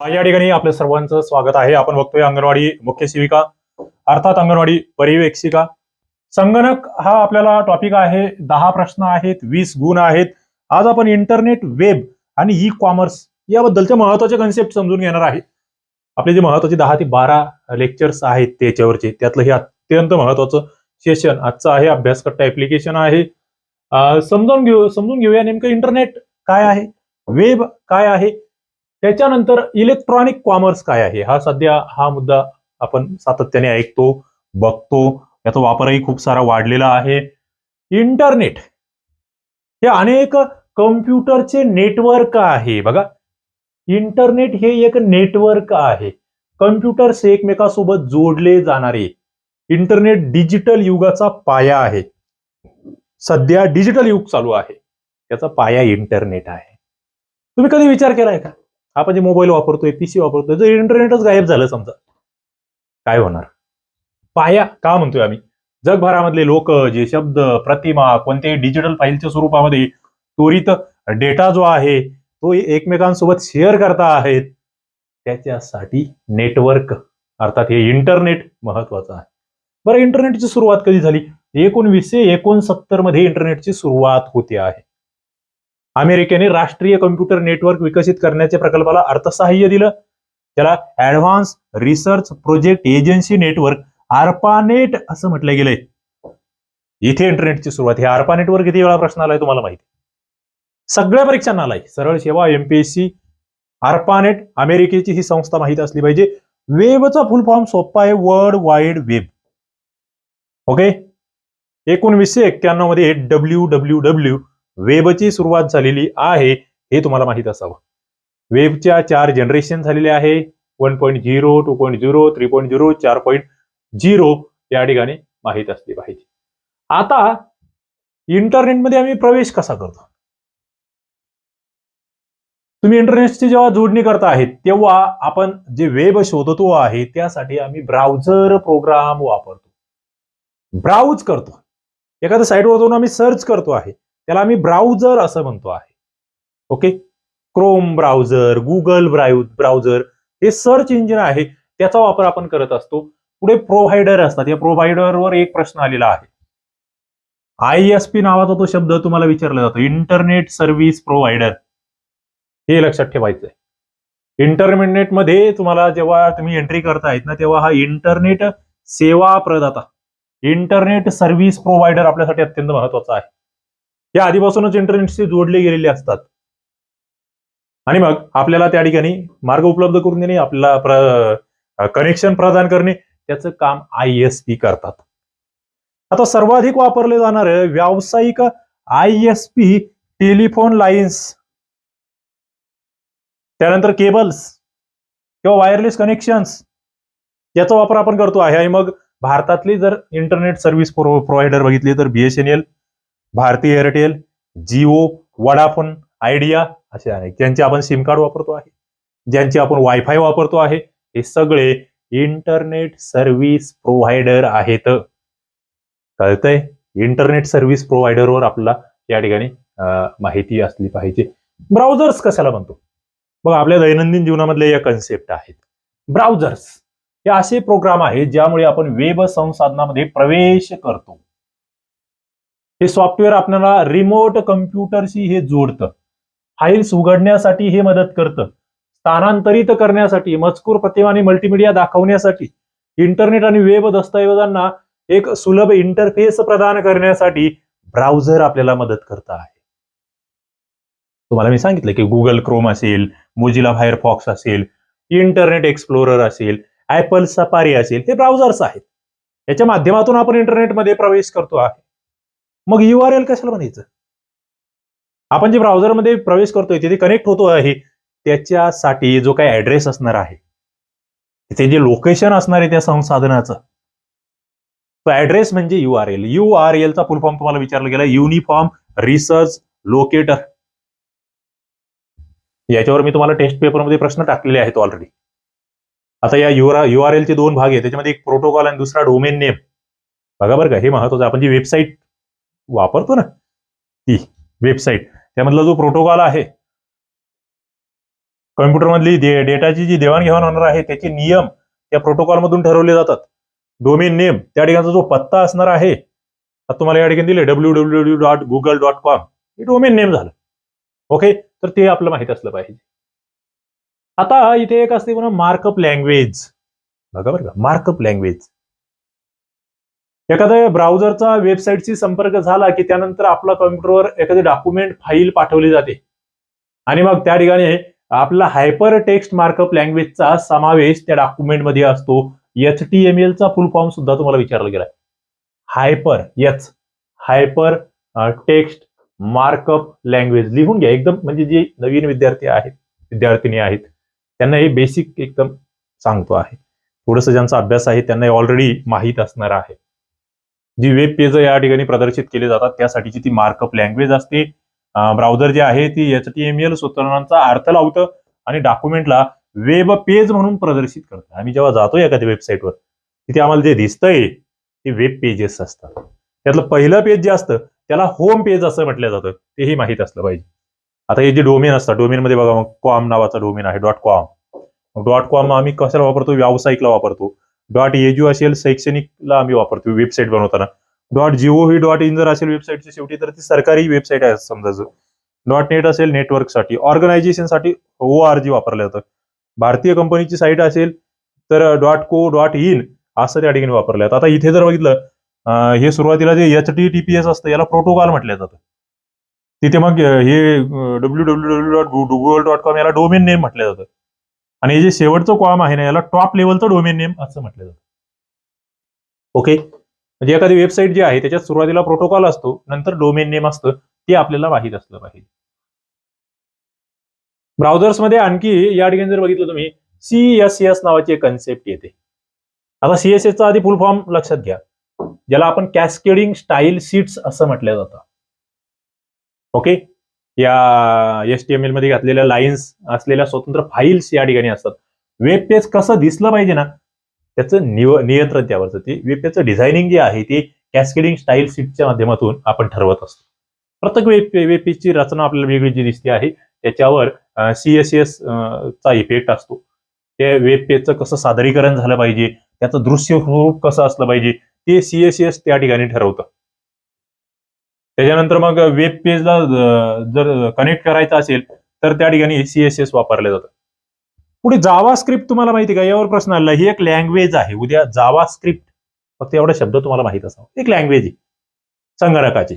या ठिकाणी आपल्या सर्वांचं स्वागत आहे. आपण बघतोय अंगणवाडी मुख्य सेविका अर्थात अंगणवाडी पर्यवेक्षिका संगणक हा आपल्याला टॉपिक आहे. दहा प्रश्न आहेत वीस गुण आहेत. आज आपण इंटरनेट वेब आणि ई कॉमर्स याबद्दलचे महत्त्वाचे कन्सेप्ट समजून घेणार आहे. आपले जे महत्त्वाचे दहा ते बारा लेक्चर्स आहेत त्याच्यावरचे त्यातलं हे अत्यंत महत्वाचं सेशन आजचं आहे. अभ्यासकट्ट ऍप्लिकेशन आहे. समजावून समजून घेऊ समजून घेऊया नेमकं इंटरनेट काय आहे वेब काय आहे त्याच्यानंतर इलेक्ट्रॉनिक कॉमर्स काय आहे? हा सध्या हा मुद्दा आपण सातत्याने ऐकतो बघतो. याचा वापरही खूप सारा वाढलेला आहे. इंटरनेट हे अनेक कम्प्युटरचे नेटवर्क आहे. बघा इंटरनेट हे एक नेटवर्क आहे. कम्प्युटर्स एकमेकासोबत जोडले जाणारे. इंटरनेट डिजिटल युगाचा पाया आहे. सध्या डिजिटल युग चालू आहे. त्याचा पाया इंटरनेट आहे. तुम्ही कधी विचार केलाय का? आपण जे मोबाईल वापरतोय पीसी वापरतोय जर इंटरनेटच गायब झालं समजा. काय होणार? पाया का म्हणतोय आम्ही? जगभरामधले लोक जे शब्द प्रतिमा कोणत्याही डिजिटल फाईलच्या स्वरूपामध्ये त्वरित डेटा जो आहे तो एकमेकांसोबत शेअर करता आहेत. त्याच्यासाठी नेटवर्क अर्थात हे इंटरनेट महत्वाचं आहे. बरं इंटरनेटची सुरुवात कधी झाली? एकोणवीसशे एकोणसत्तरमध्ये इंटरनेटची सुरुवात होते आहे. अमेरिकेने राष्ट्रीय कम्प्युटर नेटवर्क विकसित करण्याच्या प्रकल्पाला अर्थसहाय्य दिलं. त्याला advance research project agency network ARPANET असं म्हटलं गेलंय. इथे इंटरनेटची सुरुवात. हे आर्पानेटवर किती वेळा प्रश्न आलाय तुम्हाला माहिती? सगळ्या परीक्षांना आलाय. सरळ सेवा एमपीएससी आर्पानेट अमेरिकेची ही संस्था माहिती असली पाहिजे. वेबचा फुल फॉर्म सोपा आहे वर्ल्ड वाईड वेब ओके एकोणवीसशे एक्क्याण्णवमध्ये डब्ल्यू डब्ल्यू डब्ल्यू वेबची सुरुवात झालेली आहे हे तुम्हाला माहीत असावं. वेबच्या चार जनरेशन झालेले आहे. One point zero two point zero three point zero चार पॉईंट झिरो या ठिकाणी माहीत असली पाहिजे. आता इंटरनेटमध्ये आम्ही प्रवेश कसा करतो? तुम्ही इंटरनेटची जेव्हा जोडणी करता आहेत तेव्हा आपण जे वेब शोधतो आहे त्यासाठी आम्ही ब्राउझर प्रोग्राम वापरतो. ब्राउज करतो. एखाद्या साईटवर जाऊन आम्ही सर्च करतो आहे. त्याला आम्ही ब्राउझर असं म्हणतो आहे. Okay Chrome browser Google browser हे सर्च इंजिन आहे. त्याचा वापर आपण करत असतो. पुढे प्रोव्हायडर असतात. या प्रोव्हायडरवर एक प्रश्न आलेला आहे. आय एस पी नावाचा तो शब्द तुम्हाला विचारला जातो. इंटरनेट सर्व्हिस प्रोव्हायडर हे लक्षात ठेवायचं आहे इंटरनेटमध्ये तुम्हाला जेव्हा तुम्ही एंट्री करतायत ना तेव्हा हा इंटरनेट सेवा प्रदाता इंटरनेट सर्व्हिस प्रोव्हायडर आपल्यासाठी अत्यंत महत्त्वाचा आहे. हे आधीपासूनच इंटरनेटशी जोडले गेलेले असतात. आणि मग आपल्याला त्या ठिकाणी मार्ग उपलब्ध करून देणे आपल्याला कनेक्शन प्रदान करणे त्याचं काम आय एस पी करतात. आता सर्वाधिक वापरले जाणारे व्यावसायिक I S P telephone lines त्यानंतर केबल्स किंवा वायरलेस कनेक्शन्स याचा वापर आपण करतो आहे. आणि मग भारतातली जर इंटरनेट सर्व्हिस प्रोव्हायडर बघितली तर BSNL Bharti Airtel Jio Vodafone Idea असे अनेक ज्यांचे आपण सिम कार्ड वापरतो आहे. ज्यांचे आपण वायफाय वापरतो आहे. हे सगळे इंटरनेट सर्व्हिस प्रोव्हायडर आहेत. कळतंय? इंटरनेट सर्व्हिस प्रोव्हायडरवर आपल्याला या ठिकाणी माहिती असली पाहिजे. ब्राउझर्स कशाला म्हणतो? बघा आपल्या दैनंदिन जीवनामधले या कन्सेप्ट आहेत. ब्राउझर्स हे असे प्रोग्राम आहेत ज्यामुळे आपण वेब संसाधनामध्ये प्रवेश करतो. हे सॉफ्टवेअर आपल्याला रिमोट कम्प्युटरशी हे जोडतं. फाईल्स उघडण्यासाठी हे मदत करतं. स्थानांतरित करण्यासाठी मजकूर प्रतिमा आणि मल्टीमीडिया दाखवण्यासाठी इंटरनेट आणि वेब दस्तऐवजांना एक सुलभ इंटरफेस प्रदान करण्यासाठी ब्राउझर आपल्याला मदत करत आहे. तुम्हाला मी सांगितलं की गुगल क्रोम असेल मोजिला फायरफॉक्स असेल इंटरनेट एक्सप्लोरर असेल ऍपल सफारी असेल हे ब्राउझर्स आहेत. याच्या माध्यमातून आपण इंटरनेटमध्ये प्रवेश करतो आहे. मग यू आर एल कशाला म्हणायचं? आपण जे ब्राउझरमध्ये प्रवेश करतोय तिथे कनेक्ट होतो आहे त्याच्यासाठी जो काही ऍड्रेस असणार आहे तिथे जे लोकेशन असणार आहे त्या संसाधनाचं तो ऍड्रेस म्हणजे U R L U R एलचा full form तुम्हाला विचारला गेला युनिफॉर्म रिसर्च लोकेटर याच्यावर मी तुम्हाला टेस्ट पेपरमध्ये प्रश्न टाकलेले आहेत ऑलरेडी आता या युआर यू आर एलचे दोन भाग आहेत त्याच्यामध्ये एक प्रोटोकॉल आणि दुसरा डोमेन नेम बघा बरं का हे महत्वाचं आपण जी वेबसाईट वापरतो ना? ती वेबसाईट त्यामधला जो प्रोटोकॉल आहे कम्प्युटरमधली दे डेटाची जी देवाणघेवाण होणार आहे त्याचे नियम त्या प्रोटोकॉल मधून ठरवले जातात. डोमेन नेम त्या ठिकाणचा जो पत्ता असणार आहे आता तुम्हाला या ठिकाणी दिले W W W dot Google dot com हे डोमेन नेम झालं. ओके तर ते आपलं माहीत असलं पाहिजे. आता इथे एक असते म्हणून मार्कअप लँग्वेज बघा बरं का मार्कअप लँग्वेज एखाद्या ब्राउझरचा वेबसाईटशी संपर्क झाला की त्यानंतर आपला कॉम्प्युटरवर एखादी डॉक्युमेंट फाईल पाठवली जाते. आणि मग त्या ठिकाणी आपला हायपर टेक्स्ट मार्कअप लँग्वेजचा समावेश त्या डॉक्युमेंटमध्ये असतो. एच टी एम एलचा फुल फॉर्म सुद्धा तुम्हाला विचारला गेला. हायपर यच हायपर टेक्स्ट मार्कअप लँग्वेज लिहून घ्या. एकदम म्हणजे जे नवीन विद्यार्थी आहेत विद्यार्थिनी आहेत त्यांना हे बेसिक एकदम सांगतो आहे. थोडंसं ज्यांचा अभ्यास आहे त्यांना ऑलरेडी माहीत असणार आहे. जी वेब पेज या ठिकाणी प्रदर्शित केले जातात त्यासाठीची ती मार्कअप लँग्वेज असते. ब्राउझर जे आहे ती एच टी एम एल सूत्रणांचा अर्थ लावतं आणि डॉक्युमेंटला वेब पेज म्हणून प्रदर्शित करतं. आम्ही जेव्हा जातो एखाद्या वेबसाईटवर तिथे आम्हाला जे दिसतंय ते वेब पेजेस असतात. त्यातलं पहिलं पेज जे असतं त्याला होम पेज असं म्हटलं जातं. तेही माहीत असलं पाहिजे. आता हे जे डोमेन असतात डोमेनमध्ये बघा मग कॉम नावाचा डोमेन आहे डॉट कॉम डॉट कॉम आम्ही कशाला वापरतो? व्यावसायिकला वापरतो. डॉट एजू असेल शैक्षणिकला आम्ही वापरतो वेबसाईट बनवताना. डॉट जिओ ही डॉट इन जर असेल वेबसाईटची शेवटी तर ती सरकारी वेबसाईट आहे समजा डॉट नेट असेल नेटवर्कसाठी ऑर्गनायझेशनसाठी ओ आर जी वापरलं जातं. भारतीय कंपनीची साईट असेल तर डॉट को डॉट इन असं त्या ठिकाणी वापरलं जातं. आता इथे जर बघितलं हे सुरुवातीला जे H T T P S असतं याला प्रोटोकॉल म्हटलं जातं. तिथे मग हे W W W dot Google dot com याला डोमेन नेम म्हटलं जातं. आणि हे जे शेवटचं कॉम आहे ना याला टॉप लेवलचं डोमेन नेम असं म्हटलं जातं. ओके म्हणजे एखादी वेबसाईट जी आहे त्याच्यात सुरुवातीला प्रोटोकॉल असतो नंतर डोमेन नेम असतं ते आपल्याला माहीत असलं पाहिजे. ब्राउझर्समध्ये आणखी या ठिकाणी जर बघितलं तुम्ही सी एस नावाची एक कन्सेप्ट येते. आता सीएसएसचा चा आधी फुल फॉर्म लक्षात घ्या. ज्याला आपण कॅस्केडिंग स्टाईल सीट्स असं म्हटलं जातं. ओके या एस टी एम एलमध्ये घातलेल्या लाईन्स असलेल्या स्वतंत्र फाईल्स या ठिकाणी असतात. वेब पेज कसं दिसलं पाहिजे ना त्याचं निव नियंत्रण त्यावरचं. ते वेब पेजचं डिझायनिंग जे आहे ते कॅस्केडिंग स्टाईल सीटच्या माध्यमातून आपण ठरवत असतो. प्रत्येक वेब वेब पेजची रचना आपल्याला वेगळी जी दिसते आहे त्याच्यावर सी एस एस चा इफेक्ट असतो. ते वेब पेजचं कसं सादरीकरण झालं पाहिजे त्याचं दृश्य स्वरूप कसं असलं पाहिजे ते सी एस एस त्या ठिकाणी ठरवतं. त्याच्यानंतर मग वेब पेजला जर कनेक्ट करायचं असेल तर त्या ठिकाणी सी एस एस वापरलं जातं. पुढे जावा स्क्रिप्ट तुम्हाला माहिती का? यावर प्रश्न आला ही एक लँग्वेज आहे. उद्या जावा स्क्रिप्ट फक्त एवढा शब्द तुम्हाला माहीत असावा. एक लँग्वेज आहे. संगणकाची.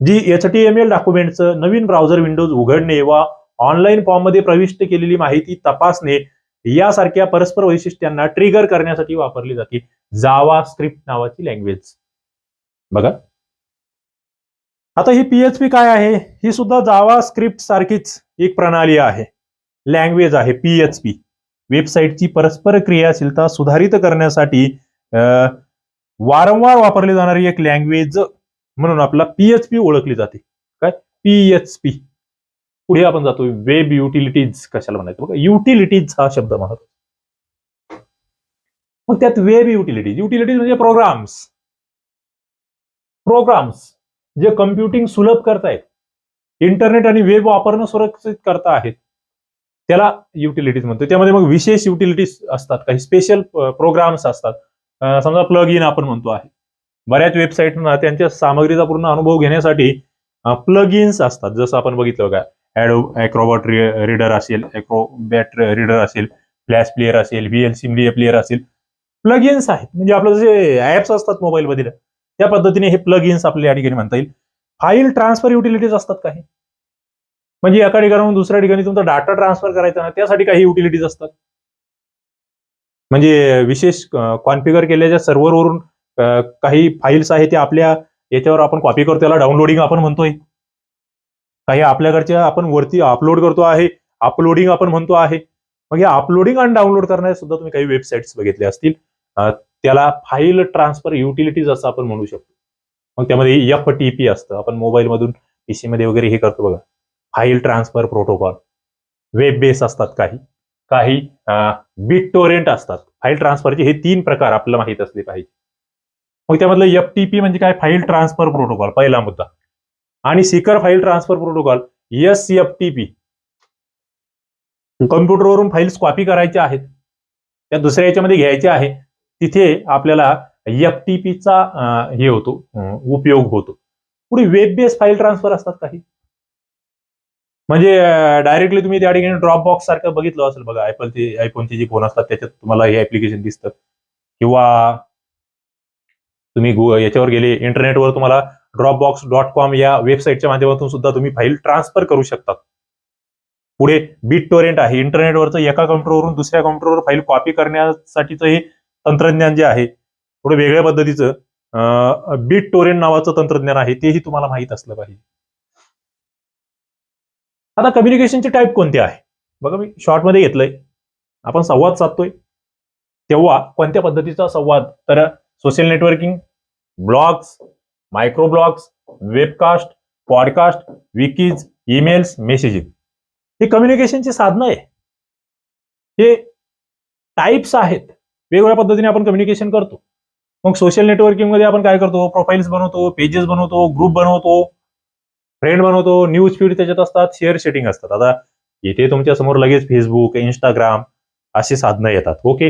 जी एच टी एम एल डॉक्युमेंटचं नवीन ब्राउझर विंडोज उघडणे वा ऑनलाईन फॉर्ममध्ये प्रविष्ट केलेली माहिती तपासणे यासारख्या परस्पर वैशिष्ट्यांना ट्रिगर करण्यासाठी वापरली जाते. जावा स्क्रिप्ट नावाची लँग्वेज बघा. आता ही पीएचपी काय आहे? ही सुद्धा जावा स्क्रिप्ट सारखीच एक प्रणाली आहे. लँग्वेज आहे पीएचपी वेबसाईटची परस्पर क्रियाशीलता सुधारित करण्यासाठी वारंवार वापरली जाणारी एक लँग्वेज म्हणून आपला पीएचपी ओळखली जाते. काय? पीएचपी पुढे आपण जातो. वेब युटिलिटीज कशाला म्हणायचं? बघा युटिलिटीज हा शब्द म्हणतो मग त्यात वेब युटिलिटीज युटिलिटीज म्हणजे प्रोग्राम्स प्रोग्राम्स जे कम्प्युटिंग सुलभ करतायत इंटरनेट आणि वेब वापरणं सुरक्षित करता आहेत त्याला युटिलिटीज म्हणतो त्यामध्ये मग विशेष युटिलिटीज असतात काही स्पेशल प्रोग्राम्स असतात. समजा प्लग इन आपण म्हणतो आहे. बऱ्याच वेबसाईटना त्यांच्या सामग्रीचा पूर्ण अनुभव घेण्यासाठी प्लग इन्स असतात. जसं आपण बघितलं बघा ऍडो ऍक्रोबॉट रीडर असेल ॲक्रोबॅट रीडर असेल फ्लॅश प्लेअर असेल व्हीएलसी मीडिया प्लेअर असेल. प्लग इन्स आहेत. म्हणजे आपलं जे ऍप्स असतात मोबाईलमधील त्या पद्धतीने हे प्लग इन्स आपल्या या ठिकाणी म्हणता येईल. फाईल ट्रान्सफर युटिलिटीज असतात काही म्हणजे एका ठिकाणाहून दुसऱ्या ठिकाणी तुमचा डाटा ट्रान्सफर करायचा ना त्यासाठी काही युटिलिटीज असतात. म्हणजे विशेष कॉन्फिगर केलेल्या सर्व्हरवरून काही फाईल्स आहेत ते आपल्या याच्यावर आपण कॉपी करतो त्याला डाउनलोडिंग आपण म्हणतोय. काही आपल्याकडच्या आपण वरती अपलोड करतो आहे अपलोडिंग आपण म्हणतो आहे. मग या अपलोडिंग आणि डाउनलोड करण्यास सुद्धा तुम्ही काही वेबसाईट्स बघितले असतील. त्याला फाईल ट्रान्सफर युटिलिटीज असं आपण म्हणू शकतो. मग त्यामध्ये एफ टी पी असतं. आपण मोबाईल मधून पीसी मध्ये वगैरे हे करतो बघा. File transfer protocol web base असतात काही. काही बिट टोरेंट असतात. फाईल ट्रान्सफरचे हे तीन प्रकार आपल्याला माहीत असले पाहिजे. मग त्यामधलं एफ टी पी म्हणजे काय? फाईल ट्रान्सफर प्रोटोकॉल पहिला मुद्दा. आणि secure file transfer protocol S F T P कम्प्युटरवरून files copy करायच्या आहेत. त्या दुसऱ्या याच्यामध्ये घ्यायच्या आहे. तिथे आपल्याला एफ टी पीचा हे होतो उपयोग होतो. पुढे वेब बेस्ड फाईल ट्रान्सफर असतात काही. म्हणजे डायरेक्टली तुम्ही त्या ठिकाणी ड्रॉप बॉक्स सारखं बघितलं असेल बघा ऍपल आयफोनचे जे फोन असतात त्याच्यात तुम्हाला हे ऍप्लिकेशन दिसतं. किंवा तुम्ही याच्यावर गेले इंटरनेटवर तुम्हाला ड्रॉप बॉक्स डॉट कॉम या वेबसाईटच्या माध्यमातून सुद्धा तुम्ही फाईल ट्रान्सफर करू शकतात. पुढे बिट टोरेंट आहे इंटरनेटवरचं एका कम्प्युटरवरून दुसऱ्या कम्प्युटरवर फाईल कॉपी करण्यासाठीचं हे तंत्रज्ञान जे आहे थोडं वेगळ्या पद्धतीचं बिट टोरेन नावाचं तंत्रज्ञान आहे तेही तुम्हाला माहीत असलं पाहिजे. आता कम्युनिकेशनचे टाईप कोणते आहे? बघा मी शॉर्टमध्ये घेतलंय. आपण संवाद साधतोय. तेव्हा कोणत्या पद्धतीचा संवाद? तर social networking blogs micro blogs webcast podcast wikis emails messaging हे कम्युनिकेशनची साधनं आहे. हे टाईप्स आहेत. वेगवेगळ्या पद्धतीने आपण कम्युनिकेशन करतो. मग सोशल नेटवर्किंगमध्ये आपण काय करतो? प्रोफाईल्स बनवतो पेजेस बनवतो ग्रुप बनवतो फ्रेंड बनवतो न्यूज फीड त्याच्यात असतात शेअर सेटिंग असतात. आता इथे तुमच्यासमोर लगेच फेसबुक इंस्टाग्राम अशी साधनं येतात. ओके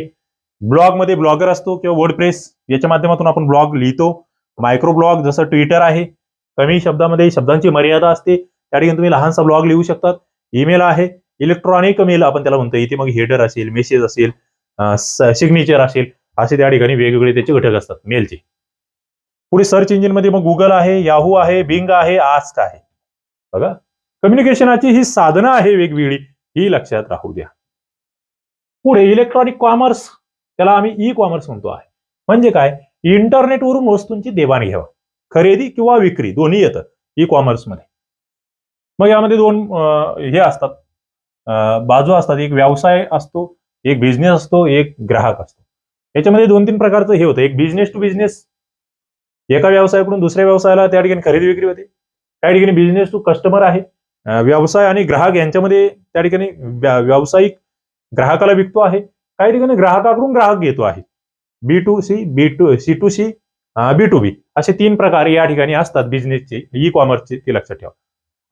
ब्लॉगमध्ये ब्लॉगर असतो किंवा वर्डप्रेस याच्या माध्यमातून आपण ब्लॉग लिहितो. मायक्रो ब्लॉग जसं ट्विटर आहे कमी शब्दामध्ये शब्दांची मर्यादा असते. त्या ठिकाणी तुम्ही लहानसा ब्लॉग लिहू शकतात. ईमेल आहे इलेक्ट्रॉनिक मेल आपण त्याला म्हणतो. इथे मग हेडर असेल मेसेज असेल सिग्नेचर असेल असे त्या ठिकाणी वेगवेगळे त्याचे घटक असतात मेलचे पुढे सर्च इंजिनमध्ये मग गुगल आहे याहू आहे बिंग आहे आस्क आहे. बघा कम्युनिकेशनाची ही साधनं आहे वेगवेगळी ही लक्षात राहू द्या. पुढे इलेक्ट्रॉनिक कॉमर्स त्याला आम्ही ई कॉमर्स म्हणतो आहे. म्हणजे काय? इंटरनेटवरून वस्तूंची देवाणघेवाण खरेदी किंवा विक्री दोन्ही येतं ई कॉमर्समध्ये मग यामध्ये दोन हे असतात. बाजू असतात एक व्यवसाय असतो एक बिझनेस असतो एक ग्राहक असतो. याच्यामध्ये दोन तीन प्रकारचं हे होतं. एक बिझनेस टू बिझनेस एका व्यवसायाकडून दुसऱ्या व्यवसायाला त्या ठिकाणी खरेदी विक्री होते. त्या ठिकाणी बिझनेस टू कस्टमर आहे. व्यवसाय आणि ग्राहक यांच्यामध्ये त्या ठिकाणी व्यावसायिक ग्राहकाला विकतो आहे. काही ठिकाणी ग्राहकाकडून ग्राहक घेतो आहे. B to C B to C to C B to B असे तीन प्रकार या ठिकाणी असतात बिझनेसचे ई कॉमर्सचे ते लक्षात ठेवा.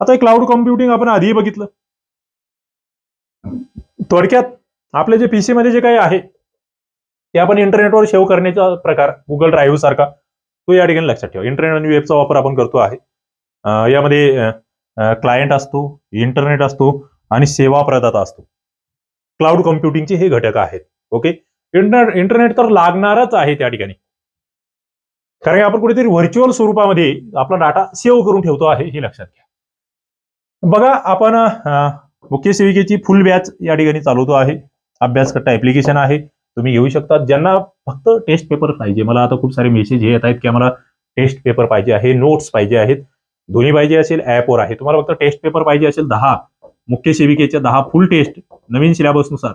आता क्लाउड कॉम्प्युटिंग आपण आधीही बघितलं. थोडक्यात आपले जे पीसी मध्ये जे काही आहे ते आपण इंटरनेटवर सेव्ह करण्याचा प्रकार गुगल ड्राईव्ह सारखा तो या ठिकाणी लक्षात ठेवा. इंटरनेट आणि वेबचा वापर आपण करतो आहे. यामध्ये क्लायंट असतो इंटरनेट असतो आणि सेवा प्रदाता असतो. क्लाउड कम्प्युटिंगचे हे घटक आहेत. ओके इंटरनेट इंटरनेट तर लागणारच आहे त्या ठिकाणी. कारण की आपण कुठेतरी व्हर्च्युअल स्वरूपामध्ये आपला डाटा सेव्ह करून ठेवतो आहे हे लक्षात घ्या. बघा आपण मुख्य सेविकेची फुल बॅच या ठिकाणी चालवतो आहे. अभ्यासकट्टा ऍप्लिकेशन आहे. तुम्ही घेऊ शकता. ज्यांना फक्त टेस्ट पेपर पाहिजे मला आता खूप सारे मेसेज हे येत आहेत की आम्हाला टेस्ट पेपर पाहिजे आहे नोट्स पाहिजे आहेत. दोन्ही पाहिजे असेल ऍपवर आहे. तुम्हाला फक्त टेस्ट पेपर पाहिजे असेल दहा. मुख्य सेविकेच्या दहा फुल टेस्ट नवीन सिलेबसनुसार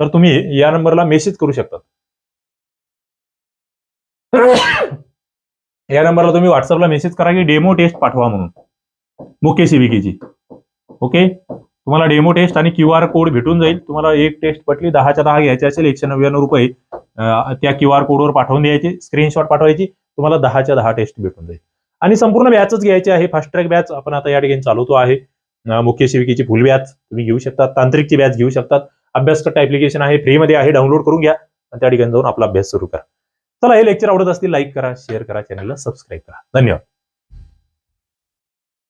तर तुम्ही या नंबरला मेसेज करू शकता. या नंबरला तुम्ही व्हॉट्सअपला मेसेज करा की डेमो टेस्ट पाठवा म्हणून. मुख्य सेविकेची. ओके तुम्हाला डेमो टेस्ट आणि क्यू आर कोड भेटून जाईल. तुम्हाला एक टेस्ट पटली दहाच्या दहा घ्यायचे असेल एकशे नव्याण्णव रुपये त्या क्यू आर कोडवर पाठवून द्यायची स्क्रीनशॉट पाठवायची तुम्हाला दहाच्या दहा टेस्ट भेटून जाईल. आणि संपूर्ण बॅचच घ्यायची आहे फास्ट ट्रॅक बॅच आपण आता या ठिकाणी चालवतो आहे. मुख्य सेविकेची फुल बॅच तुम्ही घेऊ शकता तांत्रिकची बॅच घेऊ शकतात. अभ्यासकट ऍप्लिकेशन आहे फ्रीमध्ये आहे डाउनलोड करून घ्या आणि त्या ठिकाणी जाऊन आपला अभ्यास सुरू करा. चला हे लेक्चर आवडत असतील लाईक करा शेअर करा चॅनलला सबस्क्राईब करा. धन्यवाद.